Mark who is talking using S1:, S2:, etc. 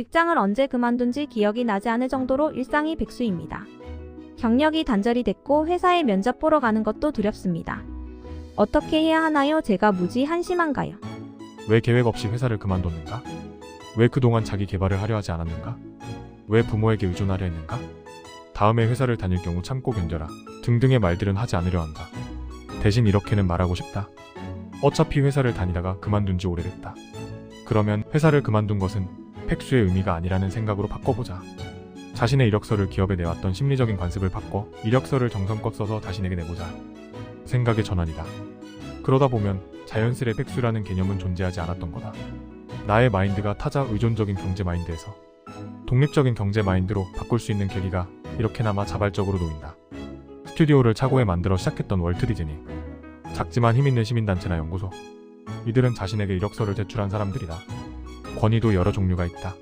S1: 직장을 언제 그만둔지 기억이 나지 않을 정도로 일상이 백수입니다. 경력이 단절이 됐고 회사에 면접 보러 가는 것도 두렵습니다. 어떻게 해야 하나요? 제가 무지 한심한가요?
S2: 왜 계획 없이 회사를 그만뒀는가? 왜 그동안 자기 개발을 하려 하지 않았는가? 왜 부모에게 의존하려 했는가? 다음에 회사를 다닐 경우 참고 견뎌라. 등등의 말들은 하지 않으려 한다. 대신 이렇게는 말하고 싶다. 어차피 회사를 다니다가 그만둔 지 오래됐다. 그러면 회사를 그만둔 것은 팩수의 의미가 아니라는 생각으로 바꿔보자. 자신의 이력서를 기업에 내왔던 심리적인 관습을 바꿔 이력서를 정성껏 써서 자신에게 내보자. 생각의 전환이다. 그러다 보면 자연스레 팩수라는 개념은 존재하지 않았던 거다. 나의 마인드가 타자 의존적인 경제 마인드에서 독립적인 경제 마인드로 바꿀 수 있는 계기가 이렇게나마 자발적으로 놓인다. 스튜디오를 차고에 만들어 시작했던 월트 디즈니. 작지만 힘있는 시민단체나 연구소. 이들은 자신에게 이력서를 제출한 사람들이다. 권위도 여러 종류가 있다.